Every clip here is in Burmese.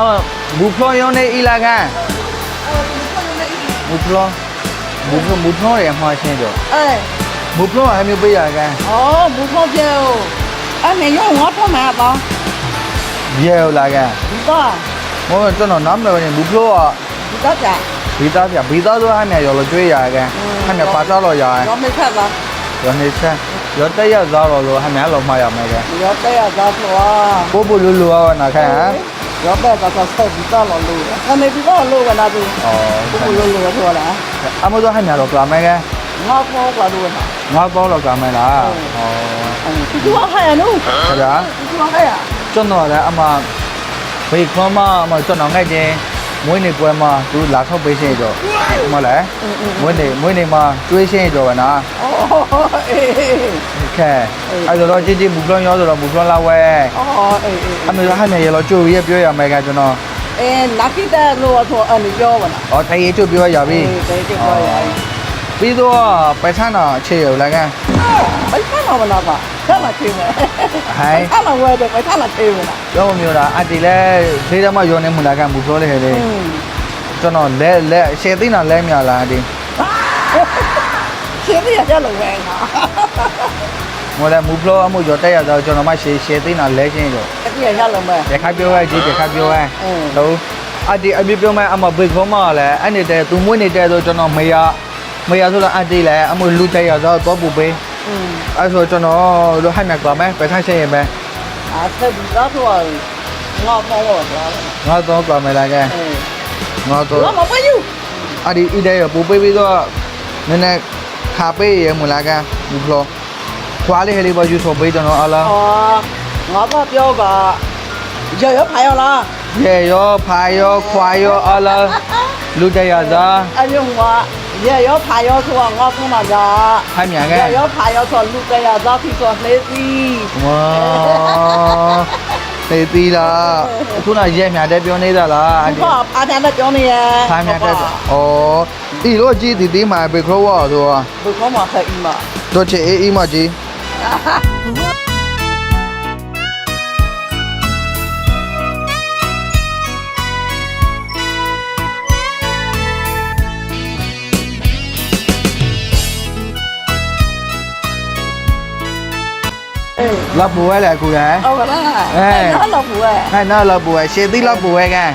무플로연의 일라간 무플로 무플로 무플로의 화신죠 네 무플로 하면 뭐야간 어 무플로 배우 아니 이거 뭐또 말아 배우 라간 이거 뭐 저는 남자분이 무플로와 이거 자 ဘီသားပြဘီသားဆိုဟမ်းမြရောလို့ကျွေးရကန်ဟမ်းမြပါတော့လို့ရရန်ရောမိဆက်ပါရောနေဆက်ရောတက်ရသားတော့လို့ဟမ်းမြလောမှာရမယ်ကန်ရောတက်ရသားဆိုပါပို့ပို့လူလူဝါနာခန့်ဟမ် ရောဘက်ကဆောက်ပြီးတော့လို့ကနေပြီးတော့လို့ကလာပြီးဩကိုကိုလို့လို့ဆိုလာ Amazon ဟိုင်ညာတော့ကလာမဲကဲငါကောကလာလို့ကငါတော့လောက်ကလာမဲလားဩဒီကဟဲ့နော်ခကြာဒီကဟဲ့ကျွန်တော်လည်းအမဘေးခွန်မအမကျွန်တော်ငိုက်တယ်မွေးနေပွဲမှာသူလာထောက်ပေးရှင်းတော့ဟုတ်မလားမွေးနေမွေးနေမှာတွေးရှင်းတော့ကနာဩအေး ခဲအဲ့ဆိုတော့ကြည်ကြည်ဘူကလွန်ရောဆိုတော့ဘူကလွန်လာဝဲအော်အေးအေးအမေရဟနဲ့ရလောကျိုရပြောရမယ်ကကျွန်တော်အဲလာကိတာလို့အထောအန်ပြောပါလားအော်တရေကျိုပြောရပြီတရေကျိုပြောရပြီးတော့ပထန်တော်အခြေရလိုက်ကပထန်တော်မလားပါထမချေမယ်ဟိုင်းထမဝဲတယ်ပထန်တော်ချေမလားပြောမျိုးလားအတီလဲဈေးတမရောနေမူလာကဘူကလွန်လေဟဲ့လေကျွန်တော်လက်လက်ရှယ်သိနာလဲမြလားအတီရှယ်သိရကြလို့ဝဲတာ ငိုလဲမူဖလောအမှုကျော်တက်ရတော့ကျွန်တော်မရှေရှေသိန်းတာလဲချင်းကျော်တတိယရလုံးပဲရခိုင်ပြောရဲကြီးရခိုင်ပြောရဲဟုတ်အတီအပြပြောမဲအမဘေခေါမလဲအဲ့နေတဲ့သူမွေးနေတဲ့ဆိုကျွန်တော်မရမရဆိုတော့အတီလဲအမှုလူတက်ရတော့တော့ပူပေးအဲ့ဆိုကျွန်တော်လိုဟန်နကွာမဲပထရှင်းရင်မဲအဲ့ဆက်ပြီးတော့ငါမောတော့ငါတော့ကွာမဲလာကဲငါတော့ငါမပွေးယူအဲ့ဒီအီတဲ့ပူပေးပြီးတော့နည်းနည်းခါပေးရမလားကဘူးဘလော့ Khóa lấy heli bao nhiêu số bây giờ nó ala. Ờ, ngó bao nhiêu cả. Giờ yếu phải ala. Giờ yếu phải yếu khóa yếu ala. Lúc đây giờ ra. Anh yêu ngó. Giờ yếu phải yếu số ngó không mà ra. Hai miệng nghe. Giờ yếu phải yếu số lúc đây giờ ra thì số lấy gì. Wow. သိပြီလားခုနရက်မြတဲ့ပြောနေတာလားဟုတ်ပါအာတန်တဲ့ပြောနေရထိုင်းမြတဲ့ဩဒီလိုကြည့်ဒီဒီမှာဘယ်ခေါ်ဝါဆိုတာဘယ်ခေါ်မှာခိုင်အီမတို့ချေအေးအီမကြီး lớp bùa là cụ hả? Ồ đó à. Hay nó là bùa. Hay nó là bùa, xe tí lớp bùa kìa.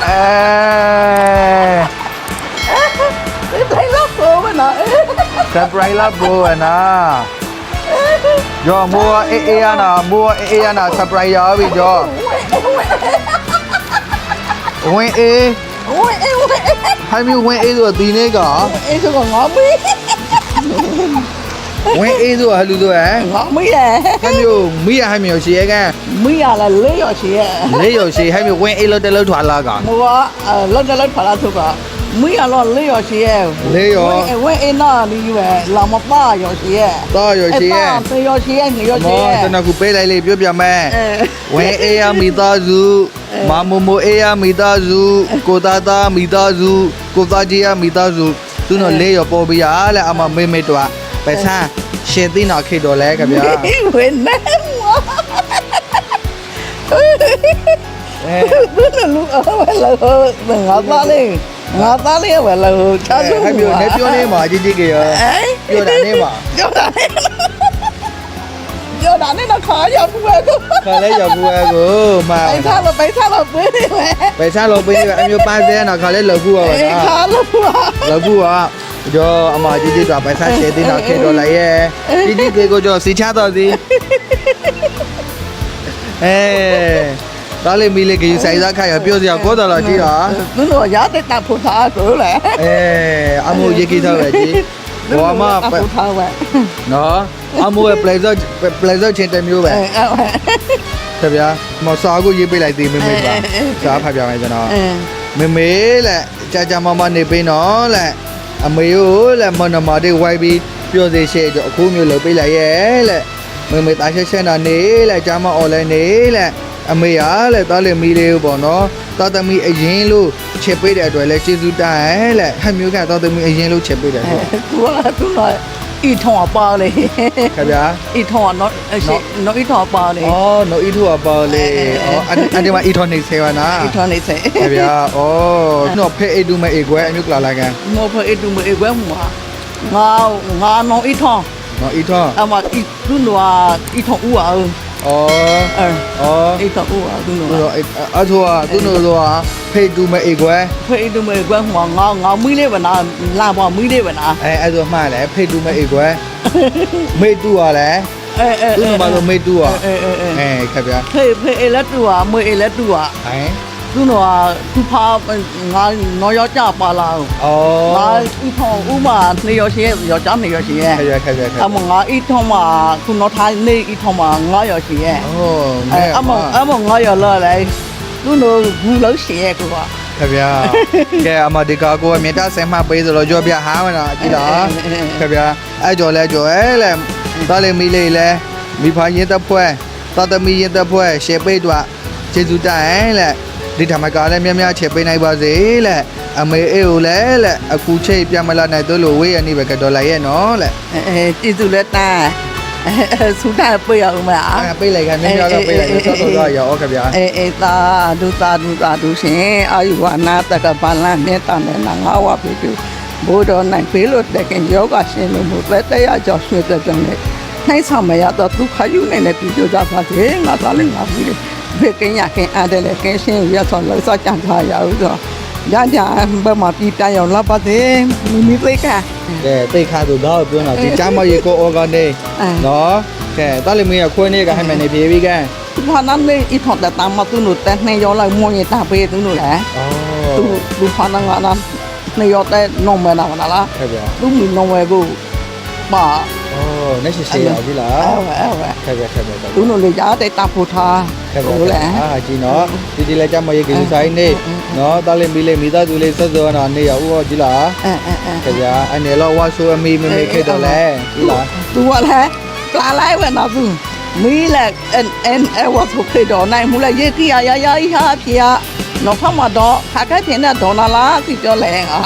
À. နော်ကပ်ပရိုင်လာဘူအနာယောမိုးအေးအေးရနာမိုးအေးအေးရနာဆပ်ပရိုင်ရပြီယောဝင်အေးဝင်အေးဝင်အေးဟိုင်းမီဝင်အေးဆိုဒီနေ့ကအေးဆိုကငါမေးဝင်အေးဆိုဟလူဆိုဟဲ့ငါမေးရဟိုင်းမီမိရဟိုင်းမီရှေ့ကမိရလားလေးရရှေ့လေးရရှေ့ဟိုင်းမီဝင်အေးလို့တလို့ထွာလာကဟိုကလောတလို့ထွာလာဆိုက မိရလောလေးရရှိရဲ့လေးရောဝဲဝဲအင်းနာလီဝဲလာမပါရရှိရဲ့တော့ရရှိရဲ့အပါရရှိရဲ့ငရရှိရဲ့ကျွန်တော်ကပေးလိုက်လေပြောပြမယ်ဝဲအေးရမိသားစုမမမိုအေးရမိသားစုကိုသားသားမိသားစုကိုသားကြီးရမိသားစုသူတို့လေးရပေါ်ပြရလဲအမမေမေတွာပဲဆန်းရှင်သိနော်ခေတော်လဲခင်ဗျာဝဲနဲမောအဲဘယ်လိုလုပ်အောင်လဲငါပါလေ ငါသားလေးပဲလို့ချာစုဟဲ့မျိုးနေပြောနေမှာကြီးကြီးကရဟမ်ပြောတာနေမှာပြောတာနဲ့ပြောတာနဲ့တော့ခါရဘူးပဲကိုခါလဲရောက်ဘူးအကိုမပိုက်စားလို့ပိုက်စားလို့ပေးနေပဲပဲဆန်းလို့ပေးအမျိုးပါစဲနော်ခါလဲလောက်ဘူးပါအေးလားခါလို့ပါလောက်ဘူးอ่ะကြောအမကြီးကြီးတော့ပဲဆန်းရှယ်သိနာခေတော်လိုက်ရဲ့ကြီးကြီးကိုကြောစီချတော့စီအဲ ဒါလေးမီလေးကြီးဆိုင်စားခိုင်ရပြောစရာကောတော်လာကြည့်တာသူတို့ရတဲ့တာဖူထားဆိုလေအဲအမိုးရေးကြီးတော့ပဲကြီးဘောမဖူထားပဲနော်အမိုးရဲ့ pleasure pleasure ချင်းတစ်မျိုးပဲအဲအဲတဗျာမစာကိုရေးပေးလိုက်သေးမေမေပါစာဖတ်ပြမယ်ကျွန်တော်အဲမေမေလက်ကြာကြာမမနေပေးနော်လက်အမေကိုလက်မနမတွေဝိုက်ပြီးပြောစေရှေ့တော့အခုမျိုးလုပ်ပေးလိုက်ရဲ့လက်မေမေတာရှက်ရှက်နာနေလက်ကြာမအော်လဲနေလက် အမေရလဲတားလေမီလေးပေါ့နော်တာသမီအရင်လို့ချက်ပေးတဲ့အတွက်လဲကျေးဇူးတိုင်လဲဟမျိုးကတာသမီအရင်လို့ချက်ပေးတယ်ဟုတ်သူကသူကอีทองปาเลยครับยาอีทองเนาะไอ้ชิเนาะอีทองปาเลยอ๋อเนาะอีทองปาเลยอ๋ออันนี้มาอีทอง20วะนะอีทอง20ครับยาอ๋อเนาะเพ่ไอ้ดูมาไอ้กวยอမျိုးกลาลากันเนาะเพ่ไอ้ดูมาไอ้กวยหัวงางาเนาะอีทองเนาะอีทองอ่ะมาอีรุ่นว่าอีทองอู้อ่ะ 哦哎哦，哎到我啊，都侬啊，说哎啊错啊，都侬说啊，配都没一关，配都没关黄熬熬米嘞不拿，拉不米嘞不拿，哎哎说嘛嘞，配都没一关，没都啊嘞，哎哎，都侬嘛说没都啊，哎哎哎，哎看边，配配哎了都啊，没哎了都啊，哎。 သူတော့သူဖာငါနော်ရောက်ကြပါလားဩငါဤထောင်ဥမာနေရရှိရောက်ကြနေရရှိရဲ့ခင်ဗျာခင်ဗျာခင်ဗျာအမငါဤထောင်မှာခုနော်ထိုင်းနေဤထောင်မှာငါရရှိရဲ့ဩအဲမဲအမအမငါရလာလေသူတို့ဘူးလို့ရှိရဲ့ကွာခင်ဗျာကဲအမဒီကာကိုမြေတာဆင်မပေးဆိုတော့ကြောပြဟာမလားကြည့်လားခင်ဗျာအဲ့ကြော်လဲကြော်အဲလဲတားလေမီလေးလဲမိဖာရင်သက်ဖွဲတာသမီရင်သက်ဖွဲရှေပိတ်တော့ကျေစုတိုင်လဲ ဒီဓမ္မကလည်းများများချေပေးနိုင်ပါစေလဲအမေအေကိုလည်းလဲအခုချိတ်ပြမလာနိုင်တို့လို့ဝေးရနေပဲကတော့လိုက်ရဲ့နော်လဲအဲကျေးဇူးလက်တာဆူတာပြေအောင်မလားအဲပေးလိုက်ခင်များများတော့ပေးလိုက်တော့တော့တော့ရောခင်ဗျာအေးအေးသာဒုသာဒုသာဒုရှင်အာယုဝနာတကပါလန်မေတ္တာနဲ့ငါဝပိတုဘုဒ္ဓနိုင်ဖေးလို့တကင်ယောဂရှင်လို့မို့သက်တရားကြောင့်ရွှေတဲ့တဲ့နဲ့နှိုင်းဆောင်မရတော့ဒုက္ခယူနေနဲ့ပြကြကြပါစေငါသာလည်းငါဘူးလေ ဖေကင်းရခင်အားတယ်လေကင်းရှင်းရဆောင်လို့စကြံထားရအောင်တော့ညညဘမပြပြရောက်လာပါစေမိမိသိကကဲတိတ်ခါဆိုတော့ပြောတော့ဒီချမ်းမရေကိုအော်ဂန်နေအဲနော်ကဲတားလေမင်းကခွင်းနေကဟမ်းမနေပြေပြီကဲဘာနန်းလေးအထောက်တမ်းမသူလို့တဲ့နေရောလိုက်မွန်ရတာပေးသူလို့လေဩသူလူဖာနငါနာနေရတဲ့နောမနာမလားခင်ဗျာသူမီနောဝဲကို ပါဩနေရှိရှိရပြီလားအဲ့ဝဲအဲ့ဝဲခင်ဗျာခင်ဗျာသူတို့လေကြားတဲ့တာဖူထားခင်ဗျာဟုတ်လေအာကြည့်နော်ဒီဒီလက်ချမ်းမရေကလေးဆိုင်နေနော်တားလေမီလေးမိသားစုလေးဆက်စောနော်နေရဦးဟောကြည့်လားအဲအဲအဲခင်ဗျာအနေလောဝါဆိုအမီမမေခေတော့လဲကြည့်လားသူကလည်းပလာလိုက်ဝဲနော်သူမီးလက်အန်အန်အဝတ်ထုတ်ခေတော့နိုင်မူလိုက်ရေကီယာယာယာဟာဖေနော်ဖမတော့ခါကဲတင်တဲ့ဒေါ်လာလားသူပြောလဲအာ